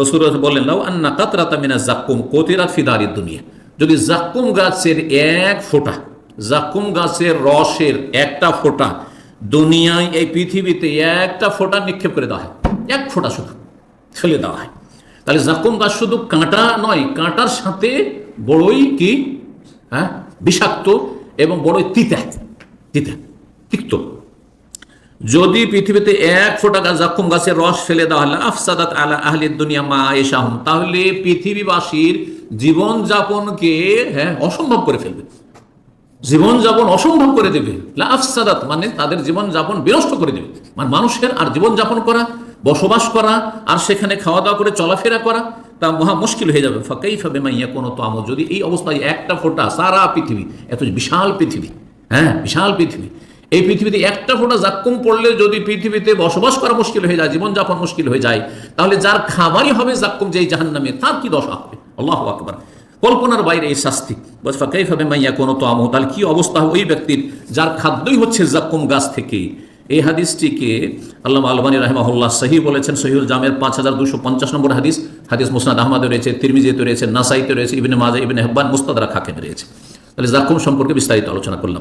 রসুল বললেন লাউ আন্না কাতরাতা মিনা জাক্কুম কতিরাত ফিদারিদ দুনিয়া। যদি জাক্কুম গাছের এক ফোঁটা, জাক্কুম গাছের রসের একটা ফোঁটা দুনিয়ায় এই পৃথিবীতে একটা ফোঁটা নিক্ষেপ করে দেওয়া হয়, এক ফোঁটা শুধু ফেলে দেওয়া হয়। তাহলে জাক্কুম গাছ শুধু কাঁটা নয়, কাঁটার সাথে বড়ই কি? হ্যাঁ বিষাক্ত এবং বড়ই তিতা তিতা, তিক্ত। যদি পৃথিবীতে এক ফোঁটা গাছ জাক্কুম গাছের রস ফেলে দেওয়া হলে আফসাদাত আলা আহলিদ দুনিয়া মা এসাহম তাহলে পৃথিবীবাসীর জীবনযাপনকে হ্যাঁ অসম্ভব করে ফেলবে। জীবন যাপন অসম্ভব করে দেবে। আফসাদাত মানে তাদের জীবন যাপন বিনষ্ট করে দেবে। মানে মানুষের আর জীবন যাপন করা, বসবাস করা, আর সেখানে খাওয়া দাওয়া করে চলাফেরা করা, তা মহা মুশকিল হয়ে যাবে। ফাঁকাই ফাবে মাইয়া কোনো তো আমল যদি এই অবস্থায় একটা ফোঁটা সারা পৃথিবী, এত বিশাল পৃথিবী হ্যাঁ বিশাল পৃথিবী এই পৃথিবীতে একটা ফোঁটা জাক্কুম পড়লে যদি পৃথিবীতে বসবাস করা মুশকিল হয়ে যায়, জীবনযাপন মুশকিল হয়ে যায়, তাহলে যার খাবারই হবে জাক্কুম, যেই জাহান নামে তার কি দশা হবে? আল্লাহ আকবর। কল্পনার বাইরে এই শাস্তি। বসফা মাইয়া কোনো তো আমো তাহলে কি অবস্থা ওই ব্যক্তির যার খাদ্যই হচ্ছে জাক্কুম গাছ থেকে? এই হাদিসটিকে আল্লাহ আলবানী রাহমাহুল্লাহ সহি বলেছেন সহিউল জামের পাঁচ হাজার দুশো পঞ্চাশ নম্বর হাদিস। হাদিস মুসনাদ আহমদে রয়েছে, তিরমিজিতে রয়েছে, নাসাইতে রয়েছে, ইবিনে মাজা ইবিনে হেব্বান, মুস্তাদরা খাকে রয়েছে। তাহলে জাক্কুম সম্পর্কে বিস্তারিত আলোচনা করলাম।